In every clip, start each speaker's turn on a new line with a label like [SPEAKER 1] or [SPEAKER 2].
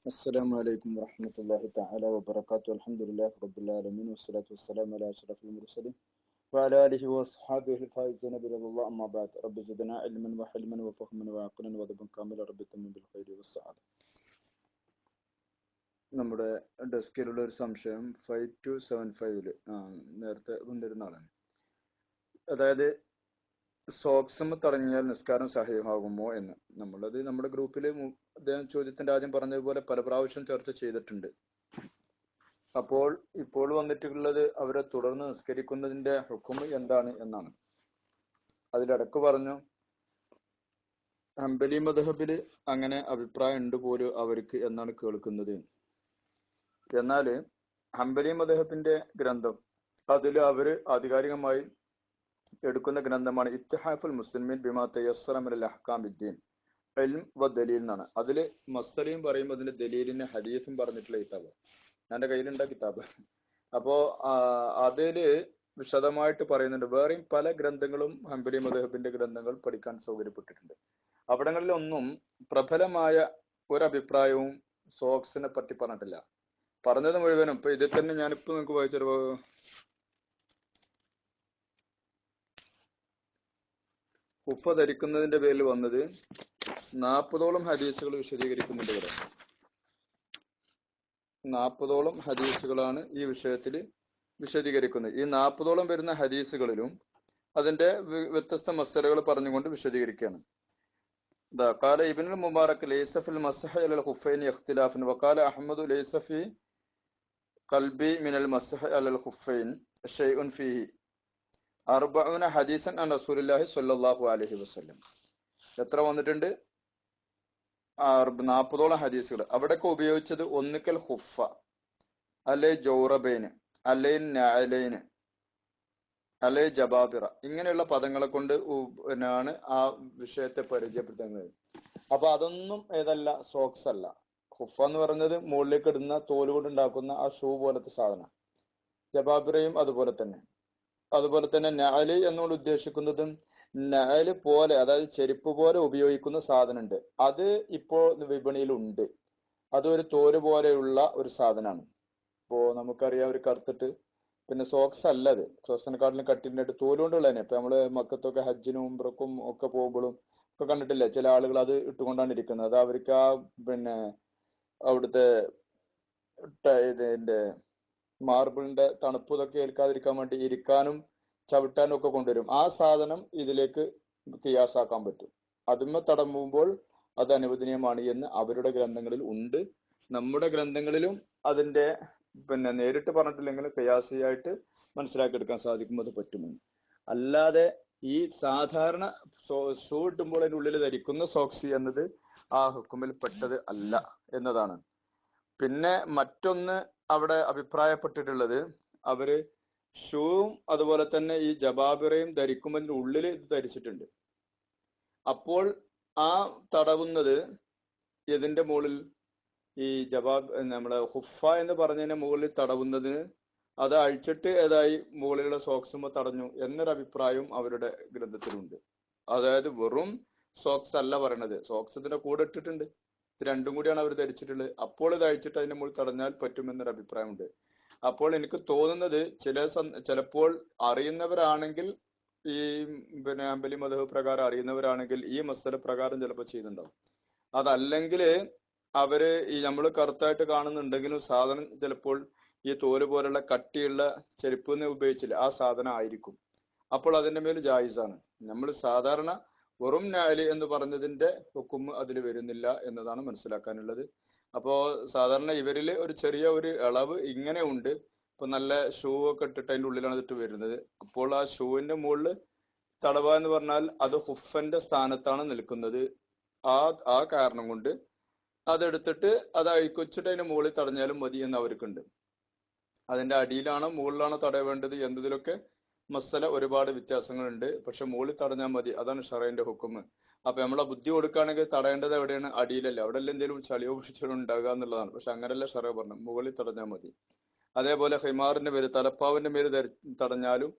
[SPEAKER 1] السلام عليكم ورحمة الله تعالى وبركاته الحمد لله رب العالمين والصلاة والسلام على أشرف المرسلين وعلى آله وأصحابه الفائزين برضا الله أما بعد رب زدنا علما وحلما وفهما وعقلا وذبا كاملا رب تمن بالخير والسعادة നമ്മുടെ ഡെസ്കിലുള്ള ഒരു സംശയം ഫൈവ് ടു സെവൻ ഫൈവില് ആ നേരത്തെ കൊണ്ടിരുന്ന ആളാണ് അതായത് സോക്സം തുടങ്ങിയാൽ നിസ്കാരം സഹായമാകുമോ എന്ന്. നമ്മളത് നമ്മുടെ ഗ്രൂപ്പിൽ അദ്ദേഹം ചോദ്യത്തിന്റെ ആദ്യം പറഞ്ഞതുപോലെ പല പ്രാവശ്യം ചർച്ച ചെയ്തിട്ടുണ്ട്. അപ്പോൾ ഇപ്പോൾ വന്നിട്ടുള്ളത് അവരെ തുടർന്ന് നിസ്കരിക്കുന്നതിന്റെ ഹുക്കും എന്താണ് എന്നാണ്. അതിലടക്ക് പറഞ്ഞു ഹംബലി മദഹബിൽ അങ്ങനെ അഭിപ്രായം ഉണ്ട് പോലും അവർക്ക് എന്നാണ് കേൾക്കുന്നത്. എന്നാൽ ഹംബലി മദഹബിന്റെ ഗ്രന്ഥം അതിൽ അവർ ആധികാരികമായി എടുക്കുന്ന ഗ്രന്ഥമാണ് ഇത്തിഹാഫുൽ മുസ്ലിമീൻ ബിമാ തയ്യസ്സറമിൽ അഹ്കാം വിദ്യൻ എൽം വ ദലീൽ എന്നാണ്. അതിൽ മസ്സലയും പറയുമ്പോൾ അതിന്റെ ദലീലിന് ഹദീസും പറഞ്ഞിട്ടുള്ള കിതാബ്. എന്റെ കയ്യിലുണ്ട കിതാബ്. അപ്പോ അതിൽ വിശദമായിട്ട് പറയുന്നുണ്ട്. വേറെയും പല ഗ്രന്ഥങ്ങളും ഹംബലി മദഹബിന്റെ ഗ്രന്ഥങ്ങൾ പഠിക്കാൻ സൗകര്യപ്പെട്ടിട്ടുണ്ട്. അവിടങ്ങളിലൊന്നും പ്രബലമായ ഒരു അഭിപ്രായവും സോക്സിനെ പറ്റി പറഞ്ഞിട്ടില്ല. പറഞ്ഞത് മുഴുവനും. ഇപ്പൊ ഇതിൽ തന്നെ ഞാനിപ്പോ നിങ്ങൾക്ക് വായിച്ചൊരു ഉഫ ധരിക്കുന്നതിന്റെ പേരിൽ വന്നത് നാൽപ്പതോളം ഹദീസുകൾ വിശദീകരിക്കുന്നുണ്ട് ഇവിടെ നാൽപ്പതോളം ഹദീസുകളാണ് ഈ വിഷയത്തിൽ വിശദീകരിക്കുന്നത് ഈ നാൽപ്പതോളം വരുന്ന ഹദീസുകളിലും അതിന്റെ വ്യത്യസ്ത മസലകൾ പറഞ്ഞുകൊണ്ട് വിശദീകരിക്കുകയാണ് دا قال ابن المبارك ليس في المسح على الخفين اختلاف وقال احمد ليس في قلبي من المسح على الخفين شيء فيه അർബഊന ഹദീസൻ അൻ റസൂലുല്ലാഹി സ്വല്ലല്ലാഹു അലൈഹി വസല്ലം. എത്ര വന്നിട്ടുണ്ട്? നാൽപ്പതോളം ഹദീസുകൾ. അവിടെയൊക്കെ ഉപയോഗിച്ചത് ഒന്നിക്കൽ ഹുഫ അല്ലെ ജൗറബൈന് അല്ലെ നഅലൈന് അല്ലെ ജബാബിറ. ഇങ്ങനെയുള്ള പദങ്ങളെ കൊണ്ട് ആണ് ആ വിഷയത്തെ പരിചയപ്പെടുത്തുന്നത്. അപ്പൊ അതൊന്നും ഏതല്ല സോക്സ് അല്ല. ഹുഫ എന്ന് പറയുന്നത് മുകളിലേക്ക് ഇടുന്ന തോലുകൊണ്ട് ഉണ്ടാക്കുന്ന ആ ഷൂ പോലത്തെ സാധനം. ജബാബിറയും അതുപോലെ തന്നെ. അതുപോലെ തന്നെ നഅൽ എന്നുകൊണ്ട് ഉദ്ദേശിക്കുന്നത് നഅൽ പോലെ അതായത് ചെരുപ്പ് പോലെ ഉപയോഗിക്കുന്ന സാധനമുണ്ട്. അത് ഇപ്പോൾ വിപണിയിലുണ്ട്. അതൊരു തോൽ പോലെയുള്ള ഒരു സാധനമാണ്. ഇപ്പോ നമുക്കറിയാം ഒരു കറുത്തിട്ട്. പിന്നെ സോക്സ് അല്ല അത്. സോക്സിനെക്കാട്ടിലും തോൽ കൊണ്ടുള്ള തന്നെ ഇപ്പൊ നമ്മൾ മക്കത്തൊക്കെ ഹജ്ജിനും ഉംറക്കും ഒക്കെ പോകുമ്പോഴും ഒക്കെ കണ്ടിട്ടില്ലേ? ചില ആളുകൾ അത് ഇട്ടുകൊണ്ടാണ് ഇരിക്കുന്നത്. അത് അവർക്ക് ആ പിന്നെ അവിടുത്തെ ഇതിന്റെ മാർബിളിന്റെ തണുപ്പ് ഇതൊക്കെ ഏൽക്കാതിരിക്കാൻ വേണ്ടി ഇരിക്കാനും ചവിട്ടാനും ഒക്കെ കൊണ്ടുവരും. ആ സാധനം ഇതിലേക്ക് കിയാസാക്കാൻ പറ്റും. അതിന്മ തടമ്പുമ്പോൾ അത് അനുവദനീയമാണ് എന്ന് അവരുടെ ഗ്രന്ഥങ്ങളിൽ ഉണ്ട്. നമ്മുടെ ഗ്രന്ഥങ്ങളിലും അതിന്റെ പിന്നെ നേരിട്ട് പറഞ്ഞിട്ടില്ലെങ്കിൽ കയാസിയായിട്ട് മനസ്സിലാക്കിയെടുക്കാൻ സാധിക്കും അത് പറ്റുമെന്ന്. അല്ലാതെ ഈ സാധാരണ ഷൂ ഇട്ടുമ്പോൾ അതിന്റെ ഉള്ളിൽ ധരിക്കുന്ന സോക്സി എന്നത് ആ ഹുക്കുമിൽ പെട്ടത് അല്ല എന്നതാണ്. പിന്നെ മറ്റൊന്ന് അവിടെ അഭിപ്രായപ്പെട്ടിട്ടുള്ളത്. അവർ ഷൂവും അതുപോലെ തന്നെ ഈ ജബാബിറയും ധരിക്കുമ്പോൾ ഉള്ളിൽ ഇത് ധരിച്ചിട്ടുണ്ട്. അപ്പോൾ ആ തടവുന്നത് ഇതിന്റെ മുകളിൽ? ഈ ജവാബ് നമ്മളെ ഹുഫ എന്ന് പറഞ്ഞതിന്റെ മുകളിൽ തടവുന്നതിന് അത് അഴിച്ചിട്ട് ഏതായി മുകളിലുള്ള സോക്സുമ തടഞ്ഞു എന്നൊരു അഭിപ്രായവും അവരുടെ ഗ്രന്ഥത്തിലുണ്ട്. അതായത് വെറും സോക്സ് അല്ല പറയണത്. സോക്സ് ഇതിന്റെ കൂടെ ഇട്ടിട്ടുണ്ട്. രണ്ടും കൂടിയാണ് അവർ ധരിച്ചിട്ടുള്ളത്. അപ്പോൾ ഇത് അഴിച്ചിട്ട് അതിന്റെ മുകളിൽ തടഞ്ഞാൽ പറ്റുമെന്നൊരു അഭിപ്രായമുണ്ട്. അപ്പോൾ എനിക്ക് തോന്നുന്നത് ചില ചിലപ്പോൾ അറിയുന്നവരാണെങ്കിൽ ഈ പിന്നെ അമ്പലി മധു പ്രകാരം അറിയുന്നവരാണെങ്കിൽ ഈ മസല പ്രകാരം ചിലപ്പോൾ ചെയ്യുന്നുണ്ടാവും അതല്ലെങ്കിൽ അവർ ഈ നമ്മൾ കറുത്തായിട്ട് കാണുന്നുണ്ടെങ്കിലും സാധനം ചിലപ്പോൾ ഈ തോൽ പോലുള്ള കട്ടിയുള്ള ചെരുപ്പ് ഉപയോഗിച്ചില്ല. ആ സാധനം ആയിരിക്കും. അപ്പോൾ അതിന്റെ മേൽ ജായിസാണ്. നമ്മൾ സാധാരണ വെറും നാല് എന്ന് പറഞ്ഞതിന്റെ ഹുക്കും അതിൽ വരുന്നില്ല എന്നതാണ് മനസ്സിലാക്കാനുള്ളത്. അപ്പോ സാധാരണ ഇവരിൽ ഒരു ചെറിയ ഒരു ഇളവ് ഇങ്ങനെ ഉണ്ട്. ഇപ്പൊ നല്ല ഷൂ ഒക്കെ ഇട്ടിട്ട് അതിന്റെ ഉള്ളിലാണ് ഇട്ട് വരുന്നത്. അപ്പോൾ ആ ഷൂവിന്റെ മുകളിൽ തടവ എന്ന് പറഞ്ഞാൽ അത് ഹുഫന്റെ സ്ഥാനത്താണ് നിൽക്കുന്നത്. ആ ആ കാരണം കൊണ്ട് അതെടുത്തിട്ട് അത് അഴിക്കൊച്ചിട്ട് അതിന്റെ മുകളിൽ തടഞ്ഞാലും മതി എന്ന് അവർക്കുണ്ട്. അതിന്റെ അടിയിലാണോ മുകളിലാണോ തടവേണ്ടത് എന്നതിലൊക്കെ മസല ഒരുപാട് വ്യത്യാസങ്ങളുണ്ട്. പക്ഷെ മുകളിൽ തടഞ്ഞാൽ മതി. അതാണ് ഷറൈന്റെ ഹുക്കും അപ്പൊ നമ്മളെ ബുദ്ധി കൊടുക്കുകയാണെങ്കിൽ തടയേണ്ടത് എവിടെയാണ്? അടിയിലല്ല. അവിടെ എന്തെങ്കിലും ചളിയോ പിടിച്ചോ ഉണ്ടാകുക എന്നുള്ളതാണ്. പക്ഷെ അങ്ങനെയല്ല ഷറ പറഞ്ഞു മുകളിൽ തടഞ്ഞാൽ മതി. അതേപോലെ ഹിമാറിന്റെ പേര് തലപ്പാവിന്റെ പേര് തടഞ്ഞാലും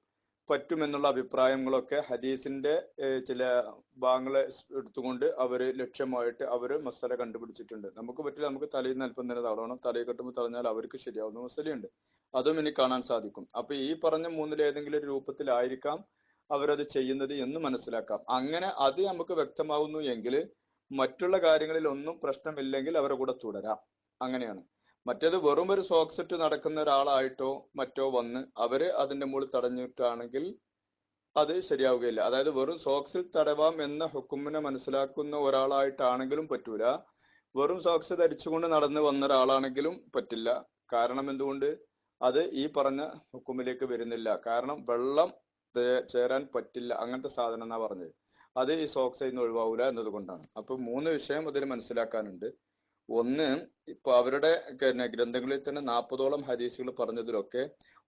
[SPEAKER 1] പറ്റുമെന്നുള്ള അഭിപ്രായങ്ങളൊക്കെ ഹദീസിന്റെ ചില ഭാഗങ്ങളെ എടുത്തുകൊണ്ട് അവർ ലക്ഷ്യമായിട്ട് അവർ മസാല കണ്ടുപിടിച്ചിട്ടുണ്ട്. നമുക്ക് പറ്റില്ല നമുക്ക് തലയിൽ നിന്ന് അല്പം തന്നെ തടവണം തലയിൽ കെട്ടുമ്പോൾ തടഞ്ഞാൽ അവർക്ക് ശരിയാവുന്ന മസലയുണ്ട്. അതും ഇനി കാണാൻ സാധിക്കും. അപ്പൊ ഈ പറഞ്ഞ മൂന്നിൽ ഏതെങ്കിലും ഒരു രൂപത്തിലായിരിക്കാം അവരത് ചെയ്യുന്നത് എന്ന് മനസ്സിലാക്കാം. അങ്ങനെ അത് നമുക്ക് വ്യക്തമാവുന്നു എങ്കിൽ മറ്റുള്ള കാര്യങ്ങളിൽ ഒന്നും പ്രശ്നമില്ലെങ്കിൽ അവരുടെ കൂടെ തുടരാം. അങ്ങനെയാണ്. മറ്റേത് വെറും ഒരു സോക്സെറ്റ് നടക്കുന്ന ഒരാളായിട്ടോ മറ്റോ വന്ന് അവർ അതിന്റെ മുകളിൽ തടഞ്ഞിട്ടാണെങ്കിൽ അത് ശരിയാവുകയില്ല. അതായത് വെറും സോക്സിൽ തടവാം എന്ന ഹുക്കുമിനെ മനസ്സിലാക്കുന്ന ഒരാളായിട്ടാണെങ്കിലും പറ്റൂല. വെറും സോക്സ് ധരിച്ചുകൊണ്ട് നടന്ന് വന്ന ഒരാളാണെങ്കിലും പറ്റില്ല. കാരണം എന്തുകൊണ്ട്? അത് ഈ പറഞ്ഞ ഹുക്കുമിലേക്ക് വരുന്നില്ല. കാരണം വെള്ളം ചേരാൻ പറ്റില്ല. അങ്ങനത്തെ സാധനം എന്നാ പറഞ്ഞത്. അത് ഈ സോക്സിൽ നിന്ന് ഒഴിവാവൂല എന്നതുകൊണ്ടാണ്. അപ്പൊ മൂന്ന് വിഷയം അതിൽ മനസ്സിലാക്കാനുണ്ട്. ഒന്ന് ഇപ്പൊ അവരുടെ ഗ്രന്ഥങ്ങളിൽ തന്നെ നാൽപ്പതോളം ഹദീസുകൾ പറഞ്ഞതിലൊക്കെ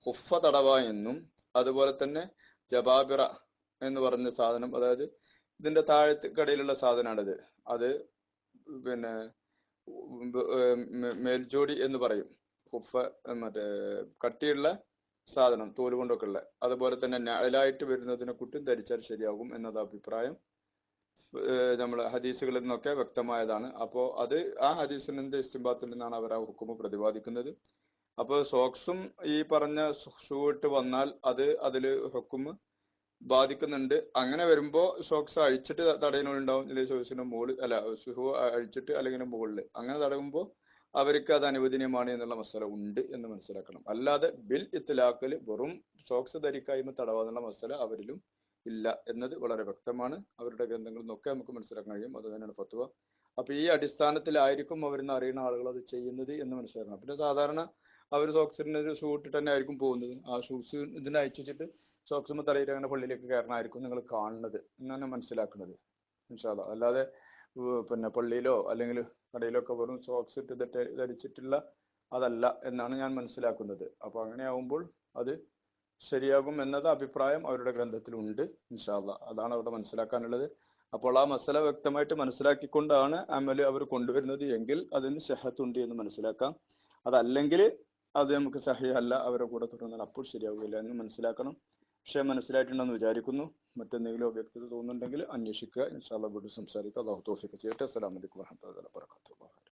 [SPEAKER 1] ഹുഫ തടവ എന്നും അതുപോലെ തന്നെ ജബാബിറ എന്ന് പറഞ്ഞ സാധനം അതായത് ഇതിന്റെ താഴത്ത് കടയിലുള്ള സാധനമാണിത് അത് പിന്നെ മേൽജോടി എന്ന് പറയും. ഹുഫ മറ്റേ കട്ടിയുള്ള സാധനം തോലുകൊണ്ടൊക്കെ ഉള്ള അതുപോലെ തന്നെ നഴലായിട്ട് വരുന്നതിനെ കുട്ടും ധരിച്ചാൽ ശരിയാകും എന്നത് അഭിപ്രായം. ഏഹ് നമ്മളെ ഹദീസുകളിൽ നിന്നൊക്കെ വ്യക്തമായതാണ്. അപ്പോ അത് ആ ഹദീസിന്റെ ഇസ്തിംബാത്തിൽ നിന്നാണ് അവർ ആ ഹുക്കുമ് പ്രതിപാദിക്കുന്നത്. അപ്പോൾ സോക്സും ഈ പറഞ്ഞ ഷൂ ഇട്ട് വന്നാൽ അത് അതിൽ ഹുക്കുമ് ബാധിക്കുന്നുണ്ട്. അങ്ങനെ വരുമ്പോ സോക്സ് അഴിച്ചിട്ട് തടയുന്നുണ്ടാവും ഇല്ലെങ്കിൽ സോക്സിന്റെ മുകളിൽ അല്ല ഷൂ അഴിച്ചിട്ട് അല്ലെങ്കിൽ മുകളിൽ അങ്ങനെ തടയുമ്പോ അവർക്ക് അത് അനുവദനീയമാണ് എന്നുള്ള മസല ഉണ്ട് എന്ന് മനസ്സിലാക്കണം. അല്ലാതെ ബിൽ ഇത്തലാക്കൽ വെറും സോക്സ് ധരിക്കായ്മ തടവാന്നുള്ള മസല അവരിലും ഇല്ല എന്നത് വളരെ വ്യക്തമാണ്. അവരുടെ ഗ്രന്ഥങ്ങളിൽ നിന്നൊക്കെ നമുക്ക് മനസ്സിലാക്കാൻ കഴിയും. അത് തന്നെയാണ് ഫത്വ. അപ്പൊ ഈ അടിസ്ഥാനത്തിലായിരിക്കും അവരിന്ന് അറിയുന്ന ആളുകൾ അത് ചെയ്യുന്നത് എന്ന് മനസ്സിലാക്കണം. പിന്നെ സാധാരണ അവർ സോക്സിന് ഒരു ഷൂ ഇട്ടിട്ട് തന്നെ ആയിരിക്കും പോകുന്നത്. ആ ഷൂസ് ഇതിനെ വെച്ചിട്ട് സോക്സുമ്പോ തലയിൽ അങ്ങനെ പള്ളിയിലേക്ക് കയറണമായിരിക്കും നിങ്ങൾ കാണുന്നത് എന്നാണ് മനസ്സിലാക്കുന്നത്. ഇൻഷാല്ല അല്ലാതെ പിന്നെ പള്ളിയിലോ അല്ലെങ്കിൽ കടയിലോ ഒക്കെ വെറും സോക്സ് ഇട്ട് ധരിച്ചിട്ടുള്ള അതല്ല എന്നാണ് ഞാൻ മനസ്സിലാക്കുന്നത്. അപ്പൊ അങ്ങനെ ആവുമ്പോൾ അത് ശരിയാകും എന്നത് അഭിപ്രായം അവരുടെ ഗ്രന്ഥത്തിലുണ്ട് ഇൻഷാല്ല അതാണ് അവിടെ മനസ്സിലാക്കാനുള്ളത്. അപ്പോൾ ആ മസല വ്യക്തമായിട്ട് മനസ്സിലാക്കിക്കൊണ്ടാണ് അമൽ അവർ കൊണ്ടുവരുന്നത് എങ്കിൽ അതിന് സഹത്തുണ്ട് എന്ന് മനസ്സിലാക്കാം. അതല്ലെങ്കിൽ അത് നമുക്ക് സഹിയല്ല അവരുടെ കൂടെ തുടർന്നാൽ അപ്പോൾ ശരിയാവുകയില്ല എന്ന് മനസ്സിലാക്കണം. പക്ഷെ മനസ്സിലായിട്ടുണ്ടെന്ന് വിചാരിക്കുന്നു. മറ്റെന്തെങ്കിലും വ്യക്തത തോന്നുന്നുണ്ടെങ്കിൽ അന്വേഷിക്കുക. ഇൻഷാല്ല വീണ്ടും സംസാരിക്കുക അള്ളാഹു തോഫിക്ക് ചെയ്യട്ടെ. അസ്സലാമു അലൈക്കും വറഹ്മത്തുള്ളാഹി വബറകാതുഹു.